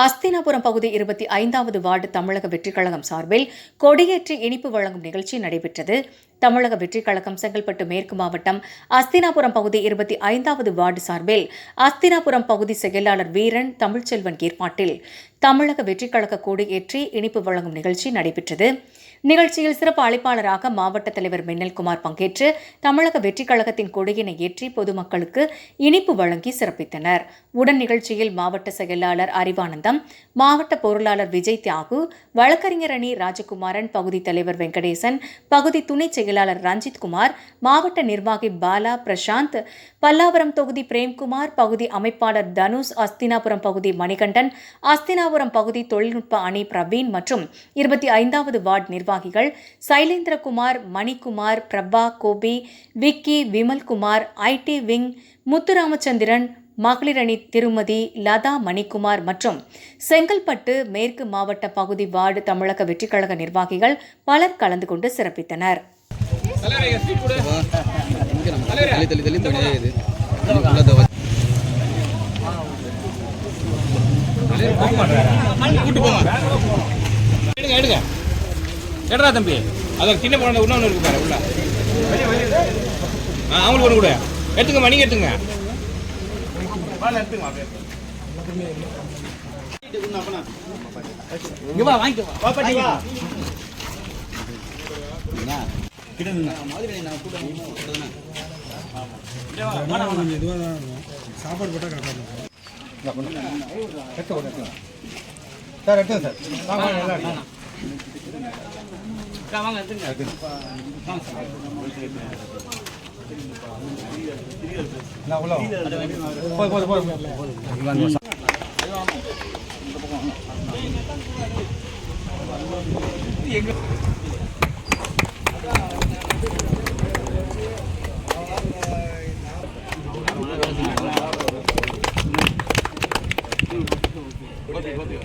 அஸ்தினாபுரம் பகுதி இருபத்தி ஐந்தாவது வார்டு தமிழக வெற்றிக் கழகம் சார்பில் கொடியேற்றி இனிப்பு வழங்கும் நிகழ்ச்சி நடைபெற்றது. தமிழக வெற்றிக் கழகம் செங்கல்பட்டு மேற்கு மாவட்டம் அஸ்தினாபுரம் பகுதி இருபத்தி ஐந்தாவது வார்டு சார்பில் அஸ்தினாபுரம் பகுதி செயலாளர் வீரன் தமிழ்ச்செல்வன் ஏற்பாட்டில் தமிழக வெற்றிக் கழக கொடியேற்றி இனிப்பு வழங்கும் நிகழ்ச்சி நடைபெற்றது. நிகழ்ச்சியில் சிறப்பு அழைப்பாளராக மாவட்ட தலைவர் மின்னல்குமார் பங்கேற்று தமிழக வெற்றிக் கழகத்தின் கொடியினை ஏற்றி பொதுமக்களுக்கு இனிப்பு வழங்கி சிறப்பித்தனர். உடன் நிகழ்ச்சியில் மாவட்ட செயலாளர் அறிவானந்தம் மாவட்ட பொருளாளர் விஜய் தியாகு வழக்கறிஞர் அணி ராஜகுமாரன் பகுதி தலைவர் வெங்கடேசன் பகுதி துணை செயலாளர் ரஞ்சித் குமார் மாவட்ட நிர்வாகி பாலா பிரசாந்த் பல்லாவரம் தொகுதி பிரேம்குமார் பகுதி அமைப்பாளர் தனுஷ் அஸ்தினாபுரம் பகுதி மணிகண்டன் அஸ்தினாபுரம் பகுதி தொழில்நுட்ப அணி பிரவீன் மற்றும் இருபத்தி ஐந்தாவது வார்டு நிர்வாகிகள் சைலேந்திரகுமார் மணிக்குமார் பிரபா கோபி விக்கி விமல்குமார் ஐடி விங் முத்துராமச்சந்திரன் மகளிர் அணி திருமதி லதா மணிக்குமார் மற்றும் செங்கல்பட்டு மேற்கு மாவட்ட பகுதி வார்டு தமிழக வெற்றிக் கழக நிர்வாகிகள் பலர் கலந்து கொண்டு சிறப்பித்தனர். எடுங்க எடுங்க. கேட்டா தம்பி? அது சின்ன பழம் இன்னொன்று இருக்கு பாரு உள்ள. ஆ அவங்களுக்கு ஒன்று கூட. எடுத்துங்கம்மா நீங்கள் எடுத்துங்க சாப்பாடு போட்டா கரெக்டாக சார் எடுத்து சார். வா வாங்கிக்கோ வா பாட்டி வா